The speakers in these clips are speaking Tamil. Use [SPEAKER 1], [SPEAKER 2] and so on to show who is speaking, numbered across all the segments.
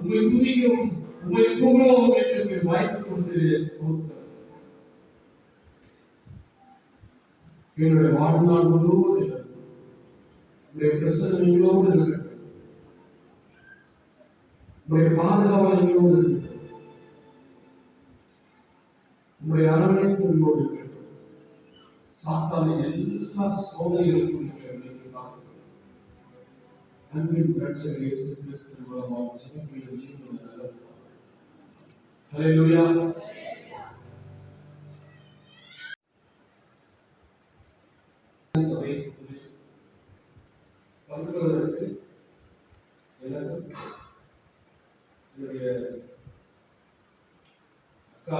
[SPEAKER 1] உண்மை துதிக்கவும் உண்மை புகழவும் எங்களுக்கு வாய்ப்பு கொடுத்து ஸ்தோத்திரம் என்னுடைய வாழ்நாள் முழுவதும் உங்களுடைய பிரசனம் எங்களோடு இருக்கட்டும் உங்களுடைய பாதுகாவல் எங்களோடு இருக்கட்டும் உங்களுடைய அரவணைப்பு எங்களோடு இருக்கட்டும் சாத்தானின் எல்லா சோதனைகளுக்கும் எங்களை நீக்கி காத்துக்கொள்ளும். அன்பின் ரட்சகர் இயேசு கிறிஸ்து மூலமாக ஜெபங்களை ஜீவன ஹalleluya சபை எனக்கும் என்னுடைய அக்கா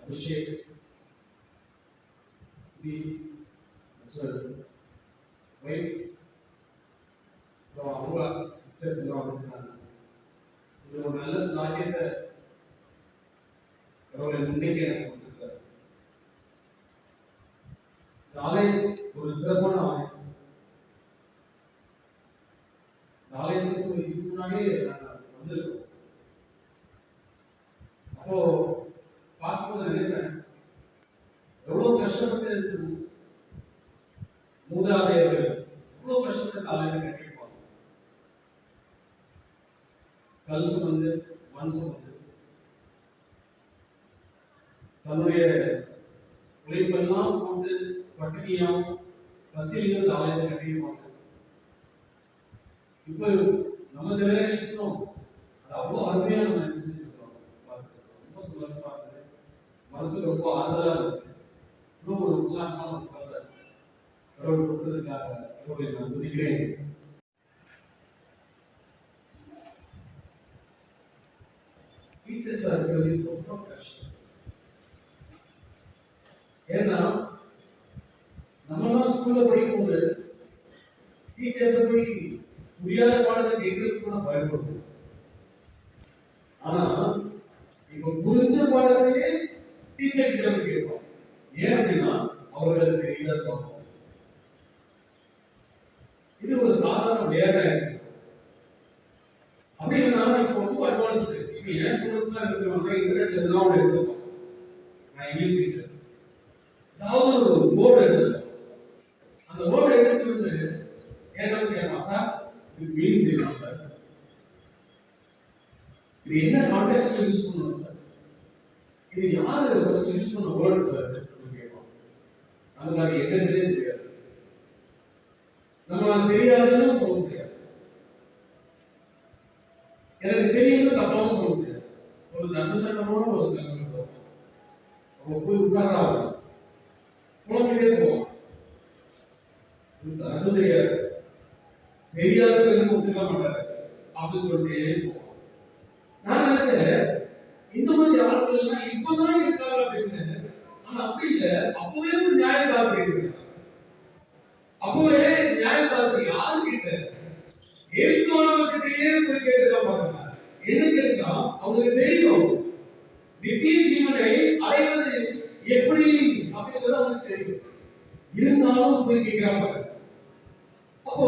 [SPEAKER 1] அபிஷேக் ஸ்ரீ மற்றும் வைஃப் அவங்க சிஸ்டர்ஸ் எல்லாம் வந்திருக்காங்க இது ஒரு நல்ல சாகியத்தை கடவுளை முன்னிக்க எனக்கு கொடுத்துருக்காரு ஆலயம் ஒரு சிறப்பான ஆலயம் ஆலயத்துக்கு இதுக்கு முன்னாடியே நாங்கள் வந்திருக்கோம் அப்போ பார்க்கும்போது நினைப்பேன் எவ்வளவு கஷ்டப்பட்டு இருக்கு மூதாதையர்கள் எவ்வளவு கஷ்டப்பட்டு ஆலயம் கட்டி கல் சுமந்து மண் சுமந்து தன்னுடைய உழைப்பெல்லாம் போட்டு பட்டினியாம் பசியிலும் இந்த ஆலயத்தை கட்டிடுவாங்க இப்போ நம்ம ஜெனரேஷன்ஸும் அது அவ்வளோ அருமையாக நம்ம நினைச்சிருக்கிறோம் ரொம்ப சந்தோஷமா இருந்தது. மனசு ரொம்ப ஆறுதலாக இருந்துச்சு. இன்னும் ஒரு உற்சாகமான ஒரு சொல்ல கடவுள் கொடுத்ததுக்காக கடவுளை நான் துதிக்கிறேன். டீச்சர்ஸ் இருக்கிறது ரொம்ப கஷ்டம் ஏன்னா நம்மளாம் ஸ்கூல்ல படிக்கும்போது டீச்சர் போய் புரியாத பாடத்தை கேட்கறதுக்கு கூட பயப்படுவோம் ஆனா இப்ப புரிஞ்ச பாடத்தையே டீச்சர் கிட்ட வந்து கேட்போம் ஏன் அப்படின்னா அவர்கள் அது தெரியல பார்ப்போம் இது ஒரு சாதாரண விளையாட்டா ஆயிடுச்சு அப்படி இல்லைனா இப்போ ரொம்ப அட்வான்ஸ்டு ஏன் ஸ்டூடெண்ட்ஸ்லாம் என்ன செய்வாங்க இன்டர்நெட்ல எதுனா ஒன்று எடுத்துப்போம் நான் இங்கிலீஷ் டீச்சர் ஏதாவது ஒரு போர்டு எடுத்துப்போம் அந்த போர்டு எடுத்து வந்து என்ன சார் இது மீனிங் தெரியுமா சார் இது என்ன கான்டெக்ட்ல யூஸ் பண்ணணும் சார் இது யாரு ஃபர்ஸ்ட் யூஸ் பண்ண வேர்ட் சார் கேட்போம் நமக்கு அது என்னன்னே தெரியாது. நம்ம தெரியாதுன்னு முடியாது எனக்கு தெரியும்னு தப்பாவும் சொல்ல முடியாது ஒரு தர்ம சட்டமான ஒரு நிலைமை போகும் அவ போய் உட்கார்றா குழந்தைகிட்டே போவோம் இது தனக்கு தெரியாது ஒத்துக்க மாட்டாரு அப்படின்னு சொல்லிட்டே போவோம் நான் நினைச்சேன் இந்த மாதிரி ஆட்கள் எல்லாம் இப்பதான் இருக்காங்க அப்படின்னு. ஆனா அப்படி இல்ல. அப்பவே ஒரு நியாய சாஸ்திரி அப்பவே நியாய சாஸ்திரி யாரு கிட்ட இயேசுவானவர்கிட்டயே போய் கேட்டுதான் பாருங்க என்ன கேட்டா அவங்களுக்கு தெரியும். நித்திய ஜீவனை அடைவது எப்படி அப்படிங்கிறது அவனுக்கு தெரியும். இருந்தாலும் போய் கேட்கிறாங்க அப்போ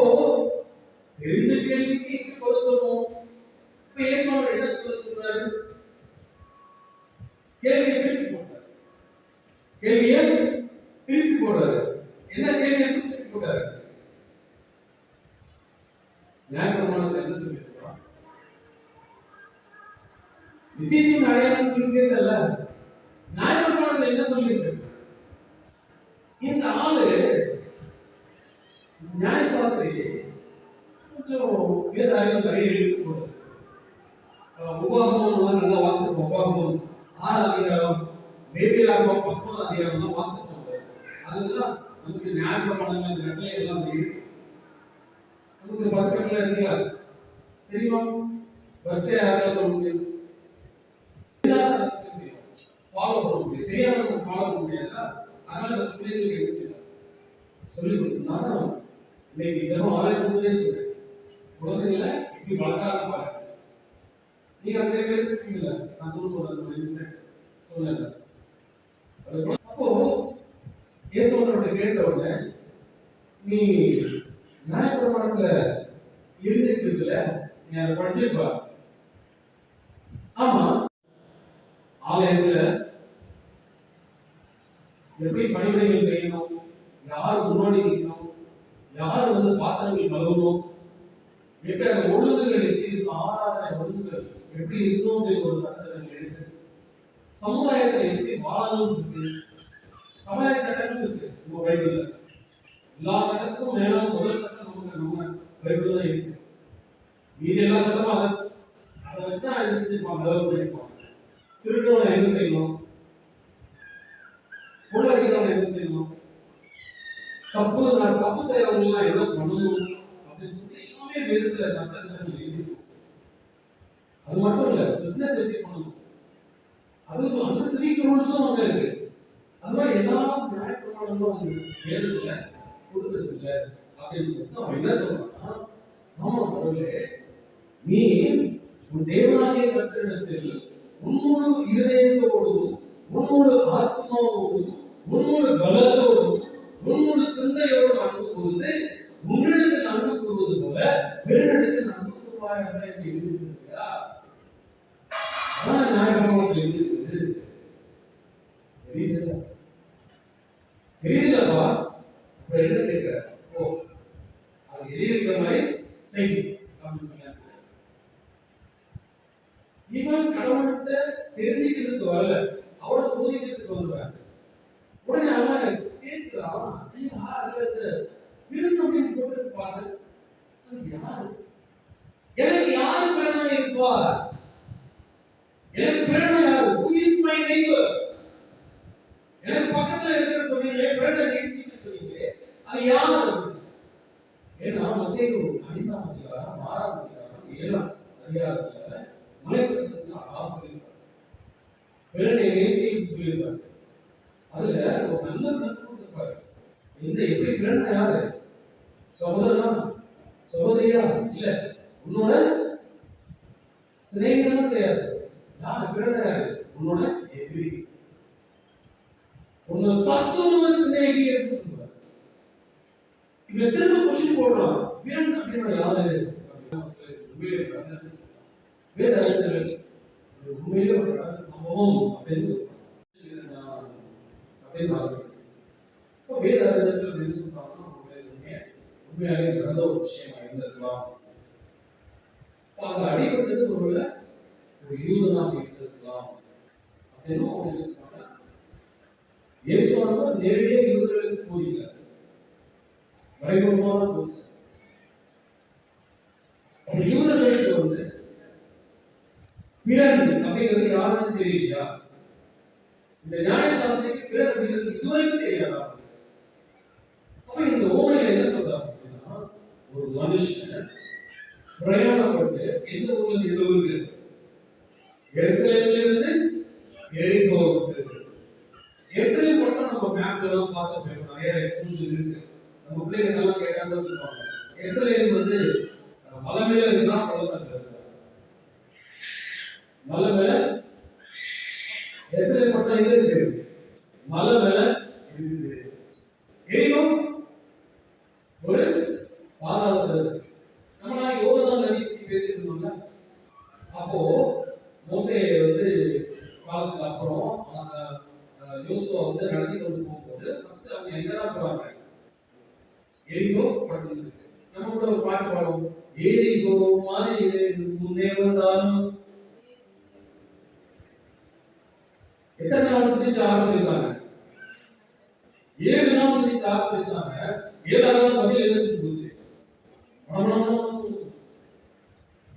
[SPEAKER 1] தெரிஞ்ச கேள்விக்கு எப்படி பதில் சொல்லுவோம். இப்ப இயேசுவானவர் என்ன சொல்ல சொல்றாரு? கேள்வியை திருப்பி போட்டார். கேள்வியை திருப்பி போடுறாரு. என்ன கேள்வியை திருப்பி போட்டாரு? நியாயப்பிரமாணத்தை என்ன சொல்லியிருக்கிறான் நிதிஷின் அடையாளம் சொல்லியிருக்கல நியாயப்பிரமாணத்தில் என்ன சொல்லியிருக்கு? இந்த ஆளு நியாயசாஸ்திரி கொஞ்சம் வேத அறிவு நிறைய இருக்கு உபாகமம் நல்லா வாசிப்போம். உபாகமம் ஆறாம் அதிகாரம் வேதியாகமம் பத்தாவது அதிகாரம் வாசிப்போம். அதெல்லாம் நமக்கு நியாயப்பிரமாணங்கள் இந்த கட்டளை எல்லாம் இருக்கு. நமக்கு பத்து கட்டளை இருக்கா தெரியுமா? வரிசையா யாரால சொல்ல முடியும்? ஃபாலோ பண்ண முடியும் தெரியாம ஃபாலோ பண்ண முடியாதுல்ல? அதனால நம்ம பிள்ளைங்களுக்கு என்ன செய்யலாம். சொல்லி கொடுக்கணும். இன்னைக்கு ஜனம் ஆலயம் போதே சொல்றேன். குழந்தைங்கள இப்படி வளர்க்காத பாருங்க. நீங்க அந்த பேர் இருக்கீங்கள நான் சொல்ல போறேன் சொல்லுங்க. அப்போ இயேசுவனோட கேட்ட உடனே நீ நியாயப்பிரமாணத்துல எழுதிட்டு இருக்குல்ல நீ அதை படிச்சிருப்பா. ஆமா. ஆலயத்துல எப்படி பணிவிடைகள் செய்யணும்? யார் முன்னாடி நிற்கணும் யார் வந்து பாத்திரங்கள் கழுவணும்? எப்படி அந்த ஒழுங்குகள் எப்படி இருக்கும்? ஆறாத ஒழுங்குகள் எப்படி இருக்கணும் ஒரு சட்டங்கள் இருக்கு. சமுதாயத்தில் எப்படி வாழணும் இருக்கு? சமுதாய சட்டங்கள் இருக்கு. நம்ம பைபிள்ல. எல்லா சட்டத்துக்கும் மேலும் முதல் சட்டம் நமக்கு நம்ம பைபிள் தான் இருக்கு. மீதி எல்லா சட்டமும் அதை அதை வச்சு தான் என்ன செஞ்சிருப்பாங்க? அளவு பண்ணிருப்பாங்க. திருடுறவனை என்ன செய்யணும்? கொள்ளடிக்கிறவனை என்ன செய்யணும்? தப்பு நான் தப்பு செய்யறவங்க என்ன பண்ணணும்? அப்படின்னு சொல்லி எல்லாமே வேதத்துல சட்டத்துல எழுதி அது மட்டும் இல்ல பிசினஸ் எப்படி பண்ணணும்? அது அந்த சிவிக் ரூல்ஸும் அங்க இருக்கு. அது மாதிரி எல்லா நியாயப்பிரமாணங்களும் வந்து வேதத்துல கொடுத்துருக்குல்ல அப்படின்னு சொல்லிட்டு அவன் என்ன சொல்றான்னா ஆமா அவர்களே நீ உன் தேவனாகிய கர்த்தரிடத்தில் உன்னோடு இருதயத்தோடும் உன்னோட ஆத்மாவோடும் உன்னோட பலத்தோடும் உன்னோட சிந்தையோடும் அன்பு கூர்ந்து உன்னிடத்தில் அன்பு கூறுவது போல வேறிடத்தில் அன்பு கூறுவாயாக என்று எழுதியிருக்கிறா நாயகமாக எழுதியிருக்கிறது. எழுதியிருக்குது தெரியுதுல்ல தெரியுதுல்லப்பா என்ன கேட்கிற ஓ அது எழுதியிருக்கிற மாதிரி செய் அப்படின்னு சொன்னாங்க இவன் கடவுளத்தை தெரிஞ்சுக்கிறதுக்கு வரல. அவரை சோதிக்கிறதுக்கு வந்துடுறாங்க உடனே அவன் கேட்கிறான் ஐயா அதுல இந்த விருந்து அது யாரு? எனக்கு யாரு பிறனா இருப்பா? எனக்கு பிறனா யாரு? ஹூ இஸ் மை நெய்பர் எனக்கு பக்கத்துல இருக்கிற சொன்னீங்களே பிறனை நேசிக்க சொன்னீங்களே அது யாரு? ஏன்னா மத்திய ஐந்தாம் அதிகாரம் ஆறாம் அதிகாரம் ஏழாம் அதிகாரத்துல மலைப்பிரசனத்துல அழகா பிறனை நேசியும் சொல்லியிருப்பாரு அதுல ஒரு நல்ல கருத்து கொடுத்திருப்பாரு இந்த எப்படி பிறனை யாரு? சகோதரனா? சகோதரியா? இல்ல. உன்னோட சிநேகிதனும் கிடையாது. யார் பிறனை யாரு? உன்னோட எதிரி. உன்னை சத்துருவ சிநேகி என்று சொல்றாரு இவன் திரும்ப கொஸ்டின் போடுறான். வீரன் அப்படின்னா யாரு? வேத அறிஞர்கள் உண்மையிலே ஒரு நடந்த சம்பவம் அப்படின்னு அப்படின்னு இப்போ வேத அறிஞர்கள் என்ன சொல்றாங்கன்னா உண்மையாகவே நடந்த ஒரு விஷயமா இருந்திருக்கலாம். அப்ப அடிபட்டது ஒருவேளை ஒரு யூதனாக இருந்திருக்கலாம். அப்படின்னு அவங்க என்ன சொல்றாங்க? இயேசுவானவர் நேரடியாக யூதர்களுக்கு போதிக்கிறார் மறைமுகமான போதிச்சார் அப்ப யூதர்களுக்கு வந்து பிறன் அப்படிங்கிறது யாருன்னு தெரியலையா? இந்த நியாயசாஸ்திரிக்கு பிறர் அப்படிங்கிறது இதுவரைக்கும் தெரியாதா? அப்ப இந்த ஓமையில என்ன சொல்றாங்க அப்படின்னா ஒரு மனுஷன் பிரயாணப்பட்டு எந்த ஊர்ல இருந்து எந்த ஊருக்கு? எருசலேம்ல எரிகோவுக்கு எருசலேம் மட்டும் நம்ம மேப்ல எல்லாம் பார்த்துருப்போம் நிறைய எக்ஸ்பிரஷன் இருக்கு. நம்ம பிள்ளைங்க எல்லாம் கேட்டாங்கன்னு சொல்லுவாங்க. எருசலேம் வந்து அஹ், மலை மேல இருந்தா பள்ளத்தாக்குல மலை மேல எருசலேம் மட்டும் எங்க இருக்கு மலை மேல இருக்குது. எரியும் ஒரு பாதாளத்தில் இருக்கு. நம்ம யோர்தான் நதி பத்தி அப்போ மோசே வந்து காலத்துக்கு அப்புறம் யோசுவா வந்து நடத்தி கொண்டு போகும்போது ஃபர்ஸ்ட் அவங்க எங்கதான் போறாங்க? எரிகோ பட்டணத்துக்கு நம்ம கூட ஒரு பாட்டு பாடுவோம். எரிகோ மாதிரி முன்னே வந்தாலும் எத்தனை நாள் திரிச்சு ஆரம்பிச்சாங்க ஏழு நாள் திரிச்சு ஆரம்பிச்சாங்க ஏழாவது நாள் பதில் என்ன செஞ்சு போச்சு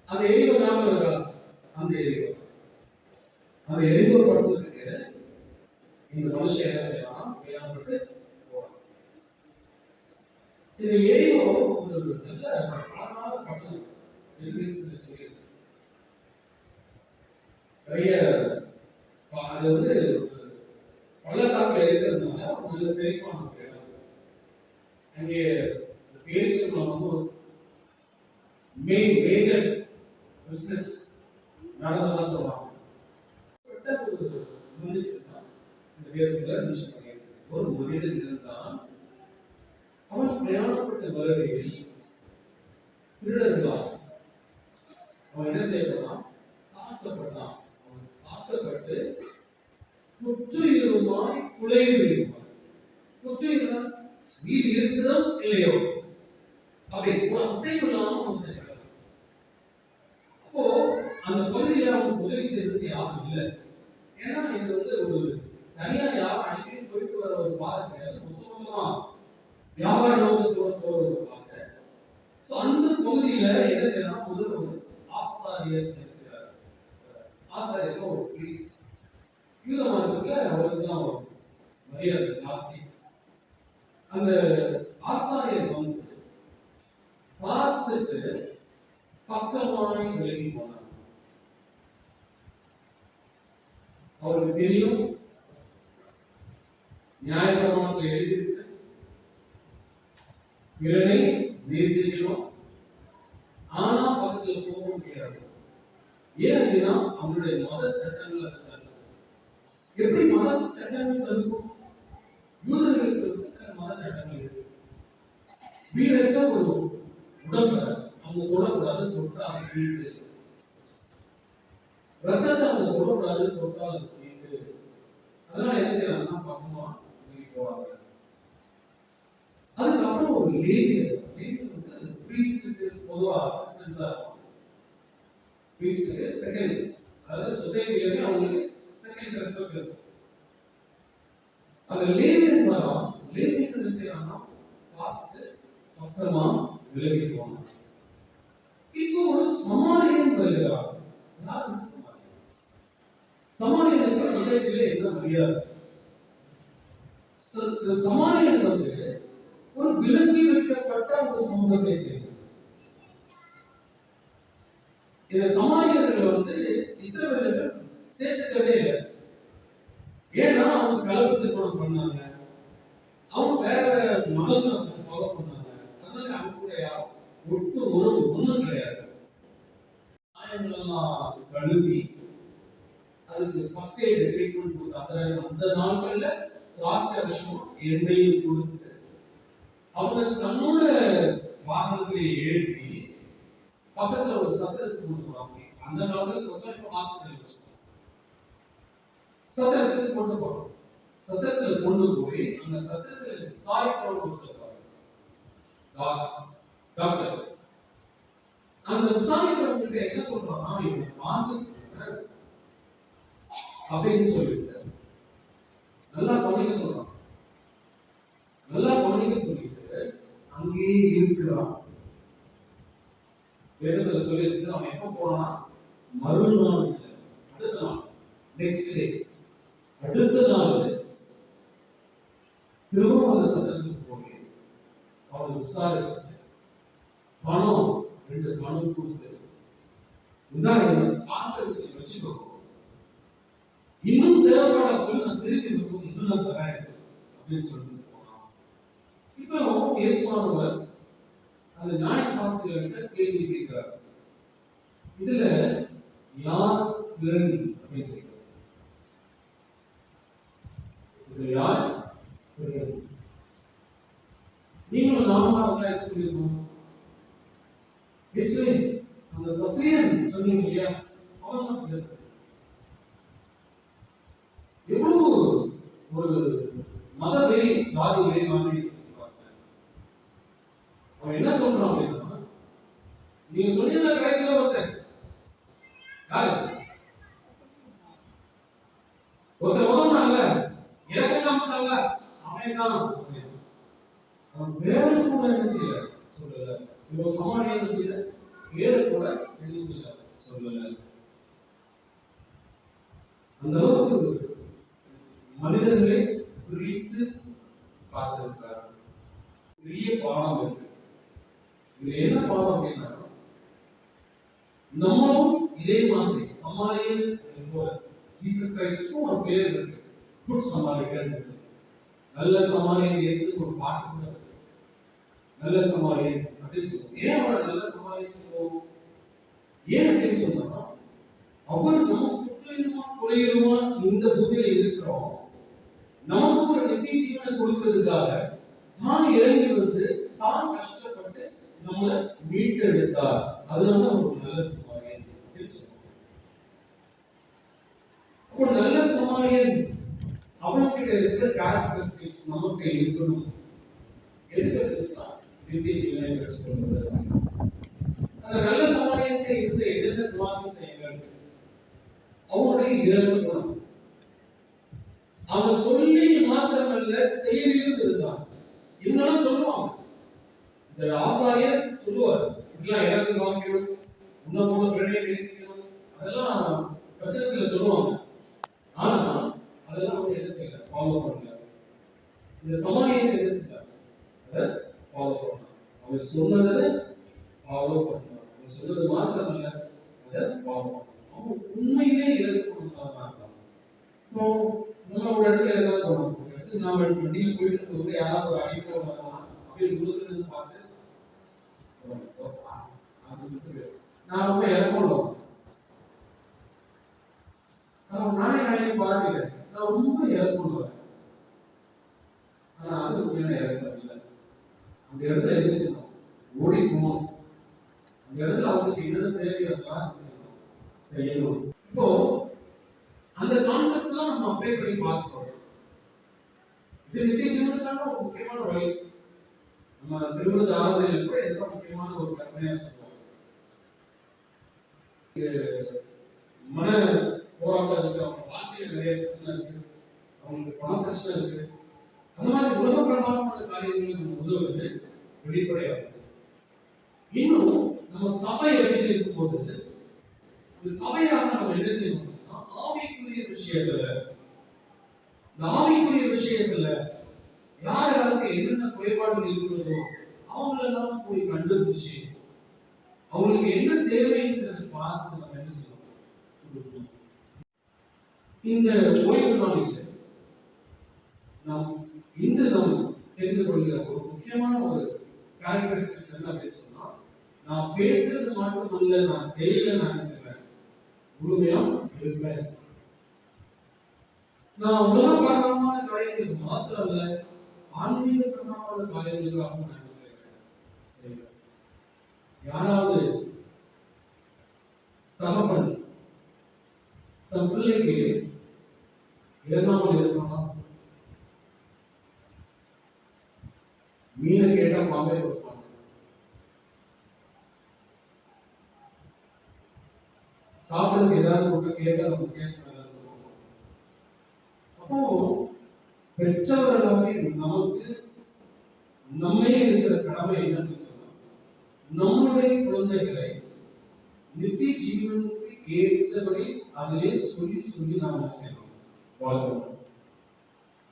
[SPEAKER 1] அந்த எரிகோ ஞாபகம் இருக்கா அந்த எரிகோ அந்த எரிகோ படுறதுக்கு இந்த மனுஷன் என்ன செய்யலாம் விளையாண்டு போறான் இந்த எரிகோ ஒரு நல்ல அழகான பட்டணம் இருக்குன்னு சொல்லியிருக்கு நிறைய ப- அது வந்து ஒரு பள்ளத்தாக்குல இருக்கிறதுனால ஒரு நல்ல செழிப்பான ஒரு இடம் அங்கே பேரிச்சு வந்து மெயின் மேஜர் பிசினஸ் நடந்ததா சொல்றாங்க கிட்டத்தட்ட ஒரு மனுஷன் தான் இந்த வேதத்துல மனுஷன் பண்ணியிருக்கு. ஒரு மனிதன் இருந்தான் அவன் பிரயாணப்பட்ட வருகையில் திருடர்களால் அவன் என்ன செய்யப்பட்டான் தாக்கப்பட்டான் அவன் தாக்கப்பட்டு குற்றுயிருமாய் குலையுமாய் குற்றுயிரா நீர் இருக்கிறதோ இல்லையோ? அப்படி ஒரு அசைவு இல்லாம வந்து அப்போ அந்த பகுதியில் அவங்க உதவி செய்யறதுக்கு யாரும் இல்லை. ஏன்னா இது வந்து ஒரு தனியா யாரும் அடிக்கடி போயிட்டு வர ஒரு பாதை கிடையாது. மொத்தமா வியாபார நோக்கத்தோட போற ஒரு பாதை. ஸோ அந்த பகுதியில என்ன செய்யலாம் முதல்ல ஒரு ஆசாரியர் என்ன செய்யறாரு ஒரு பிரிஸ் யூத மார்க்கத்துல அவருக்கு தான் மரியாதை ஜாஸ்தி அந்த ஆசாரியர் வந்து பார்த்துட்டு பக்கமாய் விலகி போனார். அவருக்கு தெரியும். நியாயப்பிரமாணத்தில் எழுதியிருக்கு. பிறனை நேசிக்கிறோம். ஆனா பக்கத்தில் போக முடியாது. ஏன் அப்படின்னா அவங்களுடைய மத சட்டங்கள் அது எப்படி மத சட்டங்கள் தடுக்கும் யூதர்களுக்கு வந்து சில மத சட்டங்கள் இருக்கு. வீரச்ச ஒரு உடம்ப அவங்க தொடக்கூடாது தொட்டா அது தீட்டு. ரத்தத்தை அவங்க தொடக்கூடாது தொட்டா அது தீட்டு. அதனால என்ன செய்யறாங்கன்னா பக்கமா போவாங்க அதுக்கப்புறம் ஒரு லேபியர் லேபியர் வந்து பொதுவாக அசிஸ்டன்ஸா இருக்கும் ப்ரீஸ்டுக்கு செகண்ட் அதாவது சொசைட்டிலேயே அவங்களுக்கு செகண்ட் ரெஸ்பெக்ட் இருக்கும் அந்த லேவியன் மரம் லேவியன் என்ன செய்யறாங்கன்னா பார்த்து பக்கமா விலகி இப்போ ஒரு சமாரியன் வருகிறார் யார் சமாரியன் சமாரியனுக்கு சொசைட்டில என்ன மரியாதை? சமாரியன் வந்து ஒரு விலங்கி வைக்கப்பட்ட ஒரு சமூகத்தை செய்யும் இந்த சமாரியர்கள் வந்து இஸ்ரவேலர்கள் சேர்த்துக்கவே இல்லை. ஏன்னா அவங்க கலப்பு திருமணம் பண்ணாங்க. அவங்க வேற வேற மதங்களை அவங்க ஃபாலோ பண்ணாங்க. அதனால அவங்க கூட யாரும் ஒட்டு உறவு ஒன்றும் கிடையாது. காயங்களெல்லாம் கழுவி அதுக்கு ஃபர்ஸ்ட் எய்ட் ட்ரீட்மெண்ட் கொடுத்தாங்க அந்த நாட்கள்ல திராட்சை ரசம் எண்ணெயும் கொடுத்து அவங்க தன்னோட வாகனத்தை ஏற்றி பக்கத்துல ஒரு சத்திரத்துக்கு கொண்டு போறாங்க. அந்த காலத்துல சத்திரம் இப்ப ஹாஸ்பிட்டல் சத்திரத்துக்கு கொண்டு போறோம். சத்திரத்துல கொண்டு போய் அந்த சத்திரத்துல விசாரிப்போடு கொடுத்துருக்காங்க டாக்டர். அந்த விசாரிக்கிறவங்க என்ன சொல்றான் இவங்க பார்த்து அப்படின்னு சொல்லிட்டு நல்லா கவனிக்க சொல்றான் நல்லா கவனிக்க சொல்லிட்டு அங்கேயே இருக்கிறான் வேதத்துல சொல்லியிருக்கு. நம்ம எப்ப போனான்னா மறுநாள் அடுத்த நாள். நெக்ஸ்ட் டே அடுத்த நாள் திரும்பவும் அந்த சத்திரத்துக்கு போகிறேன் அவரை விசாரிச்சு பணம் ரெண்டு பணம் கொடுத்து இந்தாங்க பார்க்கறதுக்கு வச்சுக்கோ. இன்னும் தேவைப்பட சொல்லி நான் திருப்பி இன்னும் நான் தரேன் அப்படின்னு சொல்லிட்டு போனான். இப்போ இயேசுவானவர் அந்த நியாய சாஸ்திரிகிட்ட கேள்வி கேட்கிறார். இதுல யார் பிறன் அப்படின்னு கேட்கிறார். இதுல யார் பிறன் நீங்களும் நாம அவங்க என்ன சொல்லியிருக்கோம் இயேசுவே அந்த சத்திரியன் சொன்னீங்க இல்லையா? அவன் தான் எவ்வளவு ஒரு மத வெறி ஜாதி வெறி மாதிரி அவன் என்ன சொல்றான் அப்படின்னா நீங்க சொன்னீங்க கடைசியில ஒருத்தன் யாரு? ஒருத்தர் உதவுனான்ல எனக்கு காமிச்சான்ல அவன் தான் அப்படின்னு. அவன் பேரு கூட என்ன செய்யல? சொல்லல. இப்போ சமாளியது பேரு கூட என்ன செய்யல? சொல்லல. அந்த அளவுக்கு மனிதர்களை பிரித்து பார்த்திருக்கிறார் பெரிய பாடம் இருக்கு இது என்ன பாடம் அப்படின்னா நம்மளும் இதே மாதிரி சமாரியன் ஜீசஸ் கிரைஸ்டுக்கும் ஒரு பேர் இருக்கு. குட் சமாரியன் நல்ல சமாரியன் இயேசு ஒரு பாட்டு நல்ல சமாரியன் அப்படின்னு சொல்லுவோம். ஏன் அவரை நல்ல சமாரியன் சொல்லுவோம்? ஏன் அப்படின்னு சொன்னா அவர் நம்ம குற்றமா குறையுமா இந்த பூமியில இருக்கிறோம். நமக்கு ஒரு நித்திய ஜீவனை கொடுக்கறதுக்காக தான் இறங்கி வந்து தான் கஷ்டப்பட்டு நம்மளை மீட்டெடுத்தார் அதனால அவர் ஒரு நல்ல சமாரியன் அப்படின்னு அப்போ நல்ல சமாரியன் அவன்கிட்ட இருக்கிற கேரக்டரிஸ்டிக்ஸ் நமக்கு இருக்கணும். எதுக்கு இருக்குன்னா நித்திய அந்த நல்ல சமாரியன்கிட்ட இருந்த என்னென்ன குணாதி அவனுடைய இறந்த குணம். அவன் சொல்லி மாத்திரமல்ல செயலிலும் இருந்தான் இவங்கெல்லாம் சொல்லுவாங்க இந்த ஆசாரியர் சொல்லுவார் இதெல்லாம் இறந்து காமிக்கணும் உன்ன போல பிள்ளையை நேசிக்கணும். அதெல்லாம் பிரசங்கத்துல சொல்லுவாங்க. ஆனா அதெல்லாம் அவங்க என்ன செய்யல? ஃபாலோ பண்ணல. இந்த சமாளியன் என்ன செய்யல அதை ஃபாலோ பண்ணலாம் அவங்க சொன்னதை ஃபாலோ பண்ணலாம் அவங்க சொன்னது மாத்திரமல்ல அதை ஃபாலோ பண்ணலாம் அவங்க உண்மையிலே இறக்கணும்னா இப்போ நம்ம ஒரு இடத்துல என்ன பண்ணணும்? நாம வண்டியில் போயிட்டு இருக்கும்போது யாராவது ஒரு அடிப்போ வரலாம் அப்படியே தூரத்துல பார்த்து நான் ரொம்ப இறக்கணும் நான் நானே நானே பார்க்கல நான் ரொம்ப இறக்கணும் ஆனா அது உண்மையான இறக்கம் இல்லை அந்த இடத்துல என்ன செய்யணும் ஓடி போகணும் அந்த இடத்துல அவங்களுக்கு என்ன தேவையோ அதெல்லாம் செய்யணும் செய்யணும் இப்போ அந்த கான்செப்ட்ஸ் எல்லாம் நம்ம அப்ளை பண்ணி பார்க்கிறோம் இது நித்திய ஒரு முக்கியமான வழி நம்ம திருமண ஆராதனையில் கூட எந்த முக்கியமான ஒரு கற்பனையா சொல்லுவோம்? இது மன போராட்டம் இருக்கு அவங்க வாழ்க்கையில நிறைய பிரச்சனை இருக்கு. அவங்களுக்கு பண பிரச்சனை இருக்கு. அந்த மாதிரி உலக பிரகாரமான காரியங்களுக்கு நம்ம உதவுறது வெளிப்படையாகும் இன்னும் நம்ம சபை அப்படின்னு இருக்கும்போது இந்த சபையாக நம்ம என்ன செய்யணும்னா ஆவிக்குரிய விஷயத்துல இந்த ஆவிக்குரிய விஷயத்துல யார் யாருக்கு என்னென்ன குறைபாடுகள் இருக்கிறதோ அவங்களெல்லாம் போய் கண்டுபிடிச்சு அவங்களுக்கு என்ன தேவைங்கிறத பார்த்து நம்ம என்ன செய்யணும்? இந்த ஓய்வு நாளில் நாம் இன்று நாம் தெரிந்து கொள்கிற ஒரு முக்கியமான ஒரு கேரக்டரிஸ்டிக்ஸ் என்ன அப்படின்னு சொன்னா நான் பேசுறது மட்டுமல்ல நான் செய்யல நான் செய்வேன்? முழுமையா இருப்பேன் நான் உலக பிரகாரமான காரியங்கள் மாத்திரம் இல்லை ஆன்மீக பிரகாரமான காரியங்களுக்காக நான் என்ன யாராவது தகப்பன் தன் பிள்ளைக்கு இறங்காமல் இருப்பானா? மீனை கேட்டா பாம்பே கொடுப்பாங்க. சாப்பிடுறதுக்கு ஏதாவது கொண்டு கேட்டா நம்ம கேஸ் ஏதாவது அப்போ பெற்றவர்களாக நமக்கு நம்மே இருக்கிற கடமை என்னன்னு சொன்னா நம்முடைய குழந்தைகளை நித்திய ஜீவனுக்கு ஏற்றபடி அதிலே சொல்லி சொல்லி நாம் என்ன செய்யணும்? வளர்க்கணும்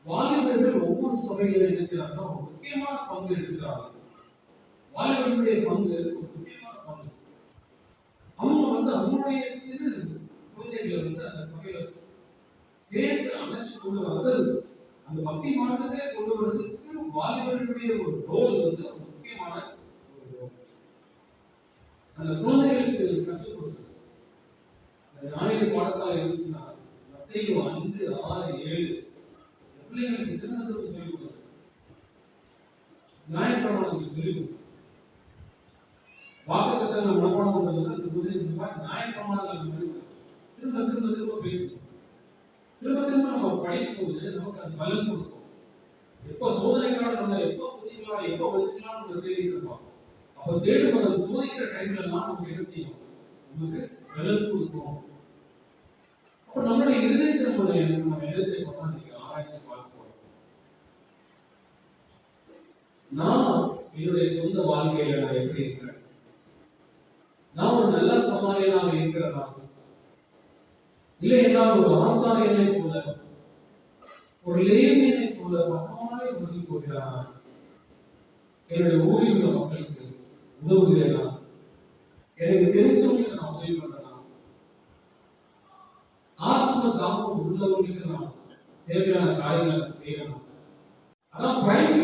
[SPEAKER 1] வாலிபர்கள் ஒவ்வொரு சபையிலும் என்ன செய்யறாங்க ஒரு முக்கியமான பங்கு எடுத்துக்கிறாங்க வாலிபர்களுடைய பங்கு ஒரு முக்கியமான பங்கு. அவங்க வந்து அவங்களுடைய சிறு குழந்தைகளை வந்து அந்த சபையில சேர்த்து அமைச்சு கொண்டு வர்றது அந்த பக்தி மாற்றத்தை கொண்டு வர்றதுக்கு வாலிபர்களுடைய ஒரு ரோல் வந்து முக்கியமான ஒரு ரோல் அந்த குழந்தைகளுக்கு கற்றுக் கொடுக்குறது அந்த ஞாயிறு பாடசாலை இருந்துச்சுன்னா மத்திய அஞ்சு ஆறு ஏழு இந்த பிள்ளைங்களுக்கு திருநெல்வேலி சொல்லிக் கொடுக்குறது நியாயப்பிரமாணத்துக்கு சொல்லிக் கொடுக்குறது வாக்குத்தத்தை மனப்பாடம் பண்றது அந்த குதிரை இந்த மாதிரி நியாயப்பிரமாணங்கள் திரும்ப திரும்ப திரும்ப பேசுவோம் திரும்ப திரும்ப நம்ம படிக்கும்போது நமக்கு அது பலன் கொடுக்கும். எப்போ சோதனைக்காக நம்ம எப்போ சோதிக்கலாம் எப்போ வச்சுக்கலாம் நம்ம தேடிட்டு இருப்போம். அப்போ தேடும் அந்த சோதிக்கிற டைம்ல எல்லாம் நமக்கு என்ன செய்யும்? நமக்கு பலன் கொடுக்கும். அப்போ நம்மளுடைய இருதயத்தை நம்ம நம்ம என்ன செய்யணும் இன்னைக்கு ஆராய்ச்சி பார்க்க போறோம். நான் என்னுடைய சொந்த வாழ்க்கையில நான் எப்படி இருக்கிறேன்? நான் ஒரு நல்ல சமாளியனாக இருக்கிறதா? இல்லை என்றால் ஒரு ஆசாரியனை போல ஒரு லேவியனை போல மகமாய் வசி போகிறார் என்னுடைய ஊரில் உள்ள மக்களுக்கு உதவுகிறேனா எனக்கு தெரிஞ்சவங்களுக்கு நான் உதவி பண்ணலாம். ஆத்ம தாபம் உள்ளவர்களுக்கு நான் தேவையான காரியங்களை நான் செய்யணும் அதான் பிரைம்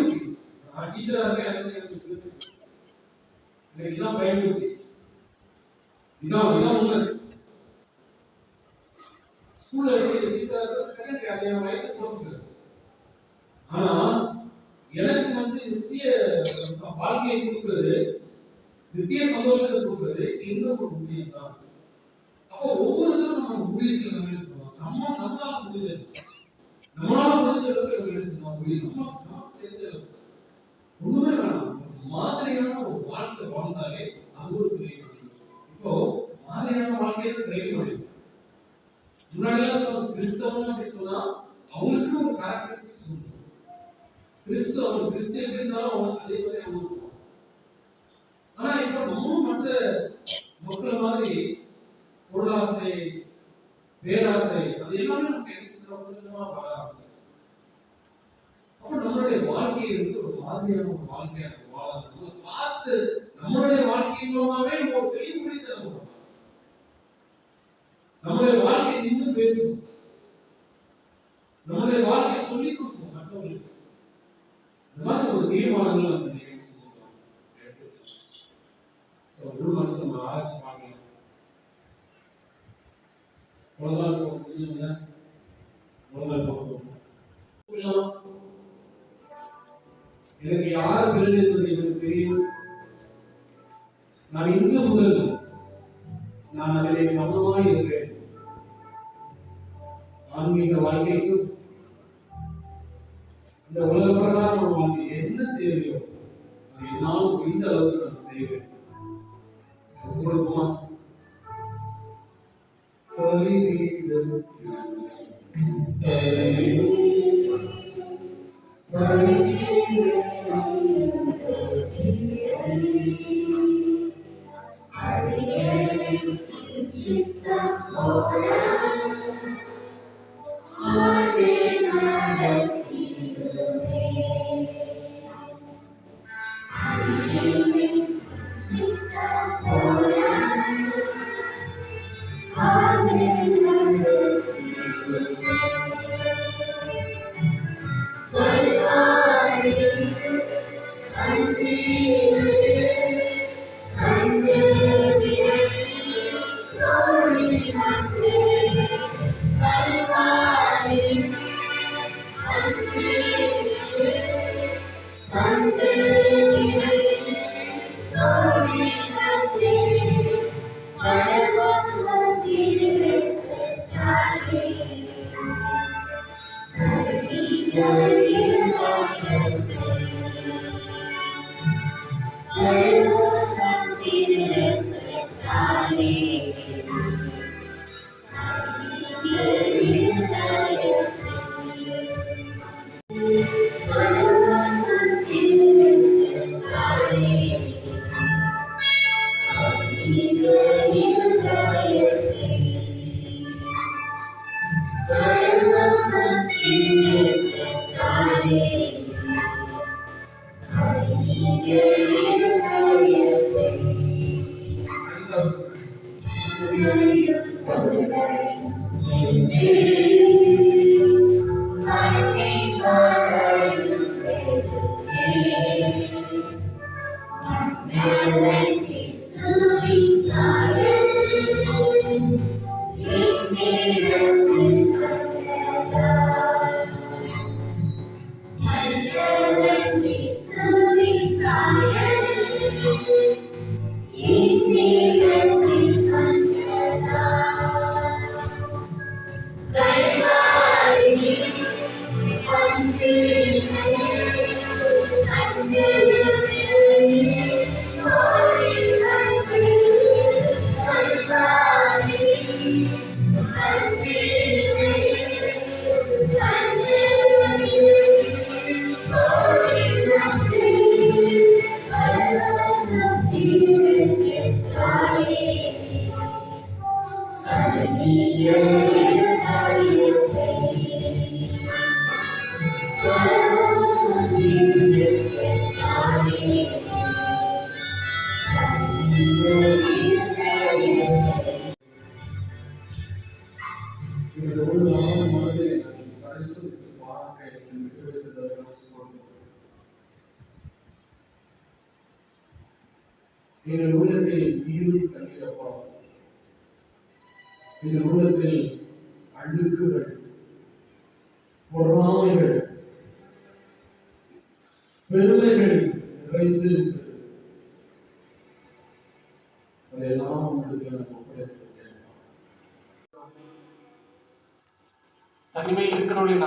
[SPEAKER 1] நான் டீச்சராக இருக்கேன் எனக்கு எனக்கு தெரியுது. எனக்கு இதான் இதான் உள்ளது. ஸ்கூல்ல செகண்டரி அதே என் வயது கொடுக்குறது ஆனா எனக்கு வந்து நித்திய வாழ்க்கையை கொடுக்குறது
[SPEAKER 2] நித்திய சந்தோஷத்தை கொடுக்கறது இந்த ஒரு ஊழியம் தான் அப்போ ஒவ்வொருத்தரும் நம்ம ஊழியத்தில் நம்ம என்ன நம்ம நம்மளால முடிஞ்சது நம்மளால முடிஞ்ச அளவுக்கு நம்ம என்ன செய்வோம் ஊழியம் நம்ம நமக்கு தெரிஞ்ச அளவுக்கு. ஒண்ணுமே வேணாம். மாதிரியான ஒரு வாழ்க்கை வாழ்ந்தாலே அது ஒரு பெரிய விஷயம். இப்போ மாதிரியான வாழ்க்கையை கிடைக்க முடியும் முன்னாடிலாம் சொல்லுவாங்க கிறிஸ்தவம் அப்படின்னு சொன்னா அவங்களுக்கு ஒரு கேரக்டரிஸ்டிக்ஸ் உண்டு. கிறிஸ்தவம் கிறிஸ்து எப்படி இருந்தாலும் அவங்க அதே மாதிரி அவங்க இருப்பாங்க ஆனா இப்ப நம்ம மற்ற மக்கள் மாதிரி பொருளாசை பேராசை அது எல்லாமே நமக்கு என்ன செய்யறோம் கொஞ்சமா வர ஆரம்பிச்சு அப்ப நம்மளுடைய வாழ்க்கையை வந்து ஒரு மாதிரியான ஒரு வாழ்க்கையா நம்ம பார்த்து நம்மளுடைய வாழ்க்கை மூலமாவே நம்ம ஒரு பெரிய முடித்தை நம்ம நம்முடைய வாழ்க்கை நின்று பேசும். நம்முடைய வாழ்க்கை சொல்லிக் கொடுக்கும் மற்றவர்களுக்கு. இந்த மாதிரி ஒரு தீர்மானங்கள் அந்த நிகழ்ச்சி செஞ்சுக்கலாம் எடுத்துக்கலாம். ஒரு மனுஷன் ஆராய்ச்சி பார்க்கலாம் உலகால் போக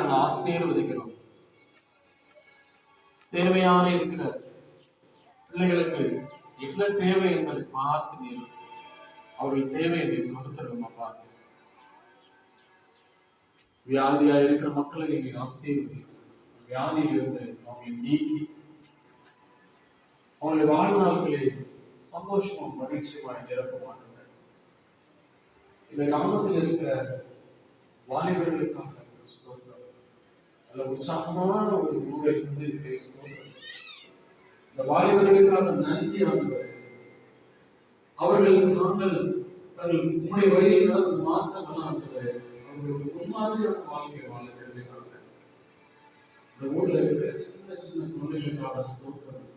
[SPEAKER 1] நாங்கள் ஆசீர்வதிக்கிறோம். தேவையான இருக்கிற பிள்ளைகளுக்கு என்ன தேவை என்பதை பார்த்து நீர் அவர்கள் தேவையை நீர் கொடுத்துருங்க அப்பா. வியாதியா இருக்கிற மக்களை நீங்க ஆசீர்வதி. வியாதியிலிருந்து அவங்களை நீக்கி அவங்களுடைய வாழ்நாள்களே சந்தோஷமும் மகிழ்ச்சியுமாய் நிரப்புவாங்க இந்த கிராமத்தில் இருக்கிற வாலிபர்களுக்காக நல்ல உற்சாகமான ஒரு ஊரை தந்து இருக்கிற இந்த வாலிபர்களுக்காக நன்றி ஆண்டவர் அவர்கள் தாங்கள் தங்கள் உங்களுடைய வழியில் நடந்து மாற்றமெல்லாம் இருந்தது அவர்களுக்கு முன்மாதிரியான வாழ்க்கை வாழ விரும்பினார்கள் இந்த ஊர்ல இருக்கிற சின்ன சின்ன குழந்தைகளுக்காக ஸ்தோத்திரம்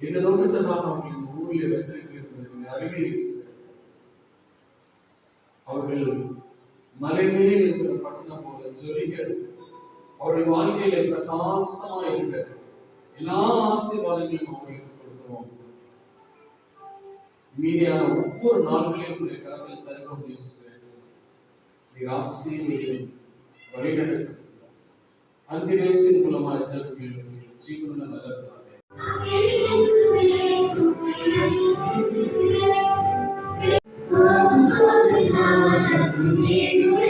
[SPEAKER 1] இந்த நோக்கத்துக்காக அவர்கள் இந்த ஊரில் வைத்திருக்கிறது அருகே அவர்கள் மலை மேல் இருக்கிற பட்டணம் போல ஜொலிக்க அவருடைய வாழ்க்கையில பிரகாசமா இருக்க எல்லா ஆசீர்வாதங்களையும் அவர்களுக்கு கொடுக்கிறோம் மீதியான ஒவ்வொரு நாட்களையும் உடைய கரத்தில் தருகிறோம் இயேசுவே. நீர் ஆசீர்வதியும் வழிநடத்தும் அன்பினேசின் மூலமாக ஜெபங்கள் ஜீவன நல்லதாவே
[SPEAKER 2] I'm